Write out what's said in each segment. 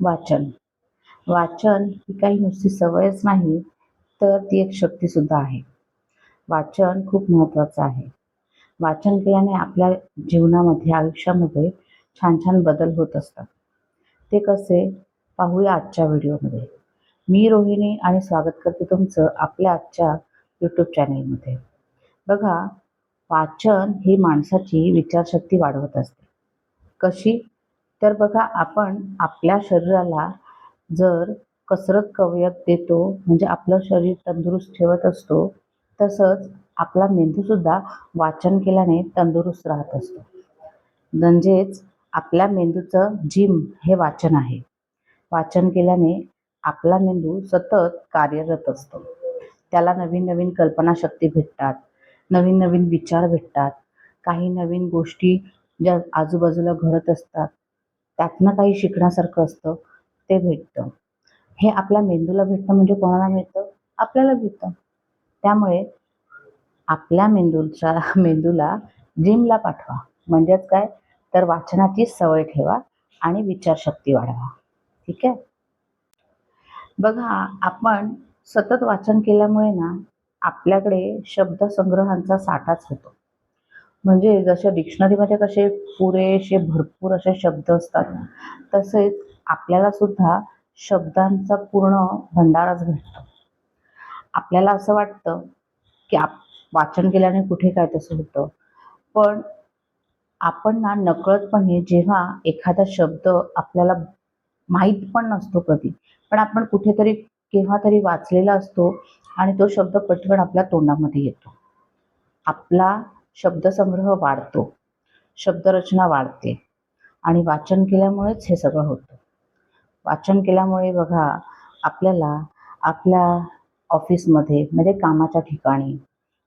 वाचन. वाचन ही काही नुसती सवयच नाही तर ती एक शक्तीसुद्धा आहे. वाचन खूप महत्त्वाचं आहे. वाचन केल्याने आपल्या जीवनामध्ये आयुष्यामध्ये छान छान बदल होत असतात. ते कसे? पाहूया आजच्या व्हिडिओमध्ये. मी रोहिणी आणि स्वागत करते तुमचं आपल्या आजच्या यूट्यूब चॅनेलमध्ये. बघा वाचन ही माणसाची विचारशक्ती वाढवत असते. कशी? तर बघा आपण आपल्या शरीराला जर कसरत कवयत देतो म्हणजे आपलं शरीर तंदुरुस्त ठेवत असतो तसंच आपला मेंदूसुद्धा वाचन केल्याने तंदुरुस्त राहत असतो. म्हणजेच आपल्या मेंदूचं जिम हे वाचन आहे. वाचन केल्याने आपला मेंदू सतत कार्यरत असतो. त्याला नवीन नवीन कल्पनाशक्ती भेटतात नवीन नवीन विचार भेटतात काही नवीन गोष्टी ज्या आजूबाजूला घडत असतात त्यातनं काही शिकण्यासारखं असतं ते भेटतं. हे आपल्या मेंदूला भेटतं म्हणजे कोणाला मिळतं? आपल्याला भेटतं त्यामुळे आपल्या मेंदूच्या मेंदूला जिमला पाठवा. म्हणजेच काय? तर वाचनाची सवय ठेवा आणि विचारशक्ती वाढवा. ठीक आहे? बघा आपण सतत वाचन केल्यामुळे ना आपल्याकडे शब्दसंग्रहांचा साठाच होतो. म्हणजे जशा डिक्शनरीमध्ये कसे पुरेसे भरपूर असे शब्द असतात तसेच आपल्याला सुद्धा शब्दांचा पूर्ण भंडारच भेटतो. आपल्याला असं वाटतं की आप वाचन केल्याने कुठे काय तसं होतं. पण आपण ना नकळतपणे जेव्हा एखादा शब्द आपल्याला माहीत पण नसतो कधी पण आपण कुठेतरी केव्हा तरी वाचलेला असतो आणि तो शब्द पटकन आपल्या तोंडामध्ये येतो. आपला शब्दसंग्रह वाढतो. शब्दरचना वाढते. आणि वाचन केल्यामुळेच हे सगळं होतं. वाचन केल्यामुळे बघा आपल्याला आपल्या ऑफिसमध्ये म्हणजे कामाच्या ठिकाणी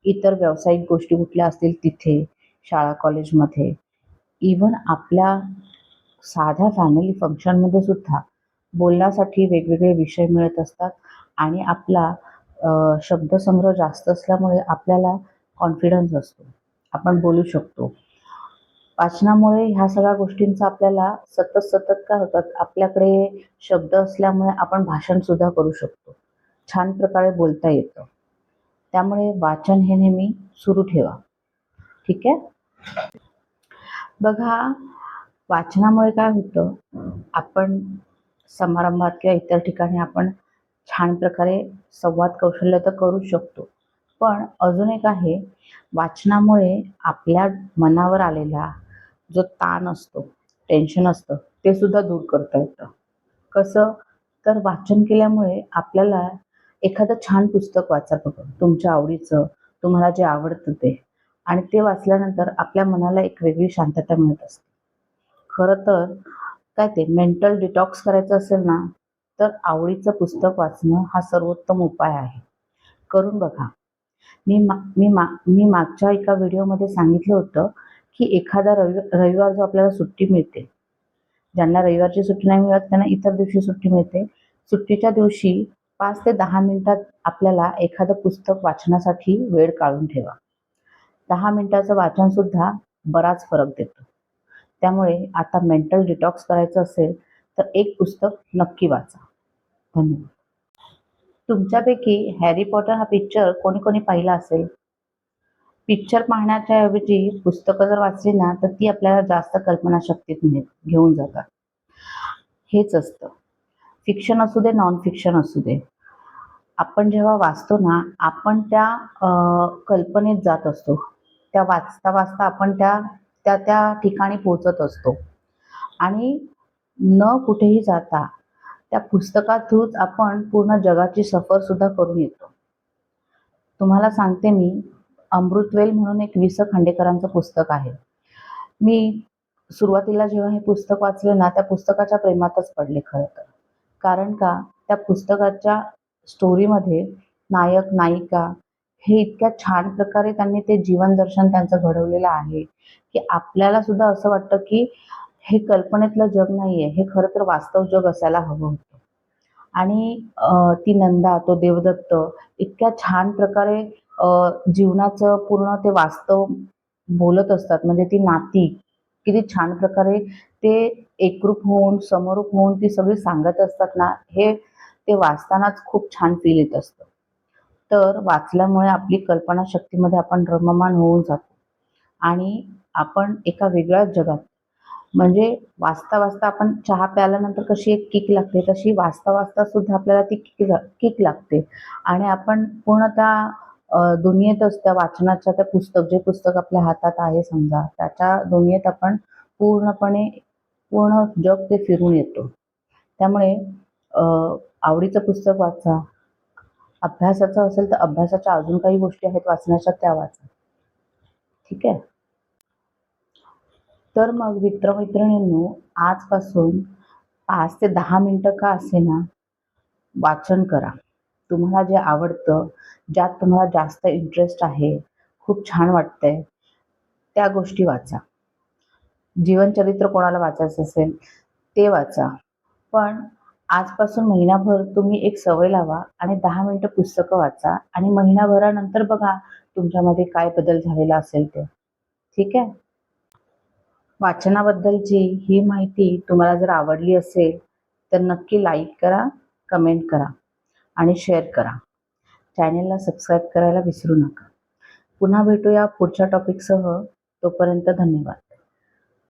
इतर व्यावसायिक गोष्टी कुठल्या असतील तिथे शाळा कॉलेजमध्ये इवन आपल्या साध्या फॅमिली फंक्शनमध्ये सुद्धा बोलण्यासाठी वेगवेगळे विषय मिळत असतात आणि आपला शब्दसंग्रह जास्त असल्यामुळे आपल्याला कॉन्फिडन्स असतो. आपण बोलू शकतो. वाचनामुळे ह्या सगळ्या गोष्टींचा आपल्याला सतत सतत काय होतात आपल्याकडे शब्द असल्यामुळे आपण भाषण सुद्धा करू शकतो. छान प्रकारे बोलता येतं. त्यामुळे वाचन हे नेहमी सुरू ठेवा. ठीक आहे? बघा वाचनामुळे काय होतं आपण समारंभात किंवा इतर ठिकाणी आपण छान प्रकारे संवाद कौशल्य तर करू शकतो. पण अजून एक आहे वाचनामुळे आपल्या मनावर आलेला जो ताण असतो टेन्शन असतं ते सुद्धा दूर करता येतं. कसं? तर वाचन केल्यामुळे आपल्याला एखादं छान पुस्तक वाचा बघा तुमच्या आवडीचं तुम्हाला जे आवडतं ते. आणि ते वाचल्यानंतर आपल्या मनाला एक वेगळी शांतता मिळत असते. खरं तर काय ते मेंटल डिटॉक्स करायचं असेल ना तर आवडीचं पुस्तक वाचणं हा सर्वोत्तम उपाय आहे. करून बघा. मी मा मी मा मी मागच्या एका व्हिडिओमध्ये सांगितलं होतं की एखादा रवि रविवार जो आपल्याला सुट्टी मिळते ज्यांना रविवारची सुट्टी नाही मिळत त्यांना इतर दिवशी सुट्टी मिळते. सुट्टीच्या दिवशी पाच ते दहा मिनिटात आपल्याला एखादं पुस्तक वाचण्यासाठी वेळ काढून ठेवा. दहा मिनिटाचं वाचनसुद्धा बराच फरक देतो. त्यामुळे आता मेंटल डिटॉक्स करायचं असेल तर एक पुस्तक नक्की वाचा. धन्यवाद. तुमच्यापैकी हॅरी पॉटर हा पिक्चर कोणी कोणी पाहिला असेल? पिक्चर पाहण्याच्या ऐवजी पुस्तकं जर वाचली ना तर ती आपल्याला जास्त कल्पनाशक्तीत घेऊन जातात. हेच असतं. फिक्शन असू दे नॉन फिक्शन असू दे. आपण जेव्हा वाचतो ना आपण त्या कल्पनेत जात असतो. त्या वाचता वाचता आपण त्या त्या त्या ठिकाणी पोचत असतो. आणि न कुठेही जाता त्या पुस्तका थ्रूच आपण पूर्ण जगाची सफर सुद्धा करून येतो. तुम्हाला सांगते मी अमृतवेल म्हणून एक वि स खांडेकरांचं पुस्तक आहे. मी सुरुवातीला जेव्हा हे पुस्तक वाचले ना त्या पुस्तकाच्या प्रेमातच पडले खरं तर. कारण का त्या पुस्तकाच्या स्टोरीमध्ये नायक नायिका हे इतक्या छान प्रकारे त्यांनी ते जीवन दर्शन त्यांचं घडवलेलं आहे की आपल्याला सुद्धा असं वाटतं की हे कल्पनेतलं जग नाही आहे हे खरं तर वास्तव जग असायला हवं होतं. आणि ती नंदा तो देवदत्त इतक्या छान प्रकारे जीवनाचं पूर्ण ते वास्तव बोलत असतात. म्हणजे ती नाती किती छान प्रकारे ते एकरूप होऊन समरूप होऊन ती सगळी सांगत असतात ना हे ते वाचतानाच खूप छान फील येत असतं. तर वाचल्यामुळे आपली कल्पनाशक्तीमध्ये आपण रममान होऊन जातो. आणि आपण एका वेगळ्याच जगात म्हणजे वाचता वाचता आपण चहा प्यायल्यानंतर कशी एक किक लागते तशी वाचता वाचता सुद्धा आपल्याला ती किक किक लागते. आणि आपण पूर्ण त्या दुनियेतच त्या वाचनाच्या त्या पुस्तक जे पुस्तक आपल्या हातात आहे समजा त्याच्या दुनियेत आपण पूर्णपणे पूर्ण जग ते फिरून येतो. त्यामुळे आवडीचं पुस्तक वाचा. अभ्यासाचं असेल तर अभ्यासाच्या अजून काही गोष्टी आहेत वाचण्याच्या त्या वाचा. ठीक आहे? तर मग मित्रमैत्रिणींनो आजपासून पाच ते दहा मिनटं का असेना वाचन करा. तुम्हाला जे आवडतं ज्यात तुम्हाला जास्त इंटरेस्ट आहे खूप छान वाटतंय त्या गोष्टी वाचा. जीवनचरित्र कोणाला वाचायचं असेल ते वाचा. पण आजपासून महिनाभर तुम्ही एक सवय लावा आणि दहा मिनटं पुस्तकं वाचा आणि महिनाभरानंतर बघा तुमच्यामध्ये काय बदल झालेला असेल ते. ठीक आहे? वाचनाबद्दलची ही माहिती तुम्हाला जर आवडली असेल तर नक्की लाईक करा कमेंट करा आणि शेअर करा. चॅनेलला सबस्क्राईब करायला विसरू नका. पुन्हा भेटूया पुढच्या टॉपिकसह तोपर्यंत धन्यवाद.